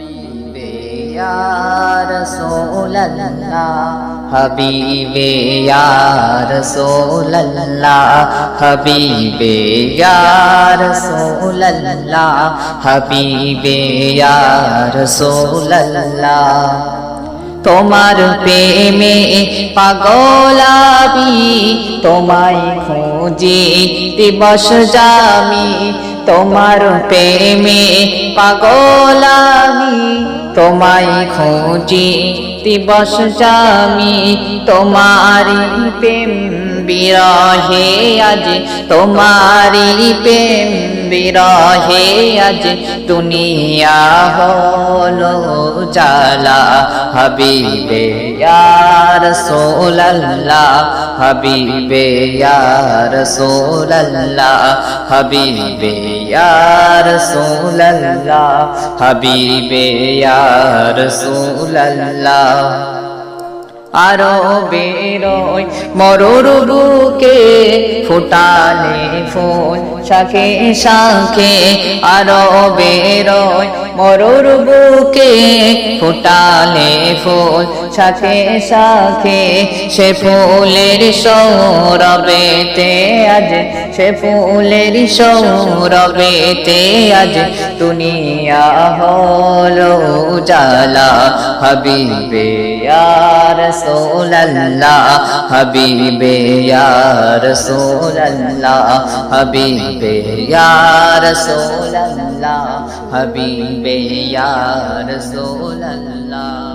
হাবিবে ইয়া রাসূলাল্লাহ হাবিবে ইয়া রাসূলাল্লাহ হাবিবে ইয়া রাসূলাল্লাহ হাবিবে ইয়া রাসূলাল্লাহ তোমার প্রেমে পাগলাবি তোমায় খুঁজি দিবস জামি। তোমার প্রেমে পাগলামি, তোমায় খুঁজি দিবস জামি তোমারি প্রেম বিরহে আজ তোমারি প্রেম বিরহে আজ, দুনিয়া হলো জালা হাবিবে ইয়ার সোল্লাহ হাবিবে ইয়ার সোল্লাহ হাবিবে ইয়ার সোল্লাহ হাবিবে ইয়ার সোল্লাহ আরও বেরোয় মরুর বুকে ফুটালে ফুল শাখে শাখে আরও বেরোয় মরুর বুকে ফুটালে ফুল শাখে শাখে সে ফুলের সৌরবেতে আজ, সে ফুলের সৌরবেতে আজ দুনিয়া হলো জালা হাবিবে ইয়ার সোল্লাহ হাবিবে ইয়ার সোল্লাহ হাবিবে ইয়ার সোল্লাহ হাবিবে ইয়ার সোল্লাহ